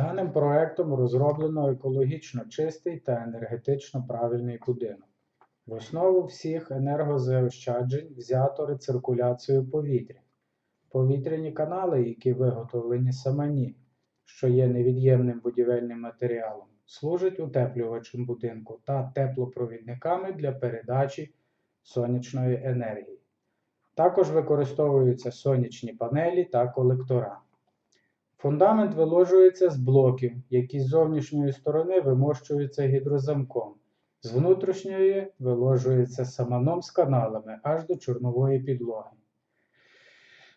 Даним проектом розроблено екологічно чистий та енергетично правильний будинок. В основу всіх енергозаощаджень взято рециркуляцію повітря. Повітряні канали, які виготовлені самані, що є невід'ємним будівельним матеріалом, служать утеплювачем будинку та теплопровідниками для передачі сонячної енергії. Також використовуються сонячні панелі та колектора. Фундамент виложується з блоків, які з зовнішньої сторони вимощуються гідрозамком, з внутрішньої виложується саманом з каналами аж до чорнової підлоги.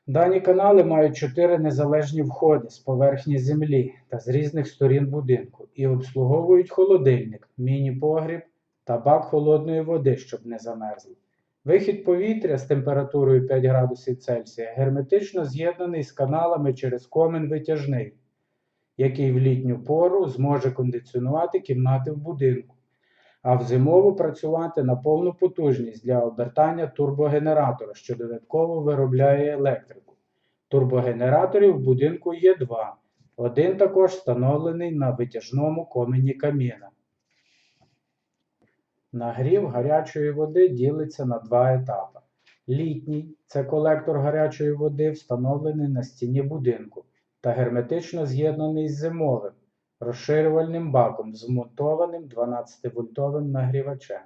Дані канали мають чотири незалежні входи з поверхні землі та з різних сторін будинку і обслуговують холодильник, міні-погріб та бак холодної води, щоб не замерзли. Вихід повітря з температурою 5 градусів Цельсія герметично з'єднаний з каналами через комин витяжний, який в літню пору зможе кондиціонувати кімнати в будинку, а в зимову працювати на повну потужність для обертання турбогенератора, що додатково виробляє електрику. Турбогенераторів в будинку є два. Один також встановлений на витяжному комені каміна. Нагрів гарячої води ділиться на два етапи. Літній це колектор гарячої води, встановлений на стіні будинку та герметично з'єднаний з зимовим розширювальним баком з вмонтованим 12-вольтовим нагрівачем,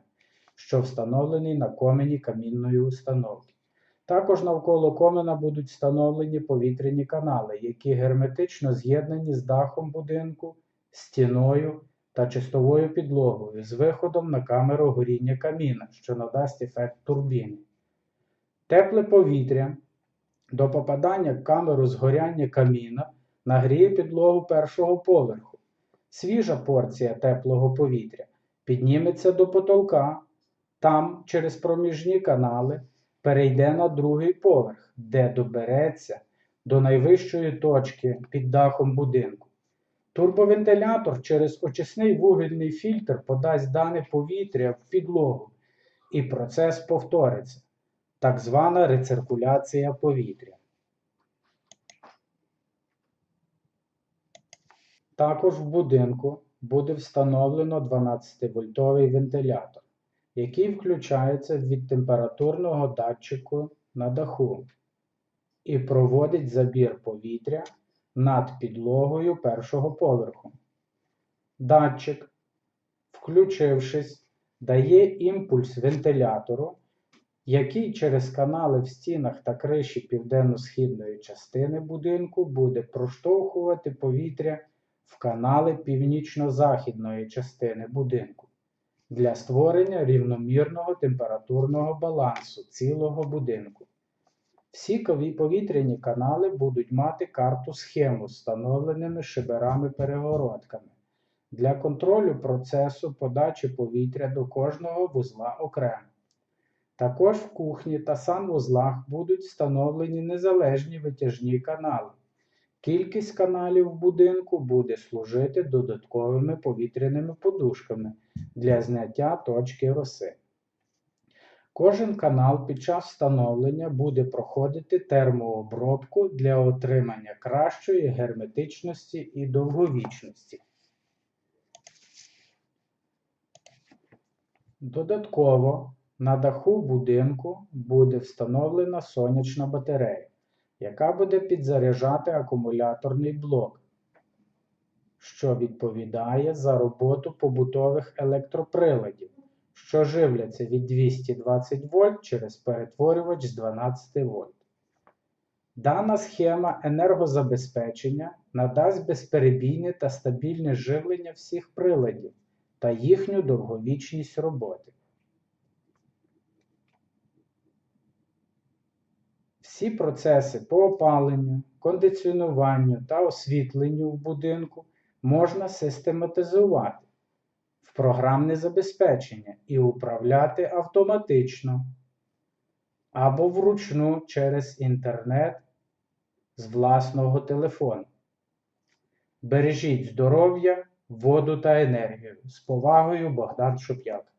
що встановлений на комені камінної установки. Також навколо комина будуть встановлені повітряні канали, які герметично з'єднані з дахом будинку, стіною та чистовою підлогою з виходом на камеру горіння каміна, що надасть ефект турбіни. Тепле повітря до попадання в камеру згоряння каміна нагріє підлогу першого поверху. Свіжа порція теплого повітря підніметься до потолка, там через проміжні канали перейде на другий поверх, де добереться до найвищої точки під дахом будинку. Турбовентилятор через очисний вугільний фільтр подасть дане повітря в підлогу, і процес повториться так звана рециркуляція повітря. Також в будинку буде встановлено 12-вольтовий вентилятор, який включається від температурного датчику на даху і проводить забір повітря над підлогою першого поверху. Датчик, включившись, дає імпульс вентилятору, який через канали в стінах та криші південно-східної частини будинку буде проштовхувати повітря в канали північно-західної частини будинку для створення рівномірного температурного балансу цілого будинку. Всі повітряні канали будуть мати карту схему з встановленими шиберами-перегородками для контролю процесу подачі повітря до кожного вузла окремо. Також в кухні та санвузлах будуть встановлені незалежні витяжні канали. Кількість каналів в будинку буде служити додатковими повітряними подушками для зняття точки роси. Кожен канал під час встановлення буде проходити термообробку для отримання кращої герметичності і довговічності. Додатково на даху будинку буде встановлена сонячна батарея, яка буде підзаряджати акумуляторний блок, що відповідає за роботу побутових електроприладів, що живляться від 220 вольт через перетворювач з 12 вольт. Дана схема енергозабезпечення надасть безперебійне та стабільне живлення всіх приладів та їхню довговічність роботи. Всі процеси по опаленню, кондиціонуванню та освітленню в будинку можна систематизувати програмне забезпечення і управляти автоматично або вручну через інтернет з власного телефону. Бережіть здоров'я, воду та енергію. З повагою Богдан Шоп'як.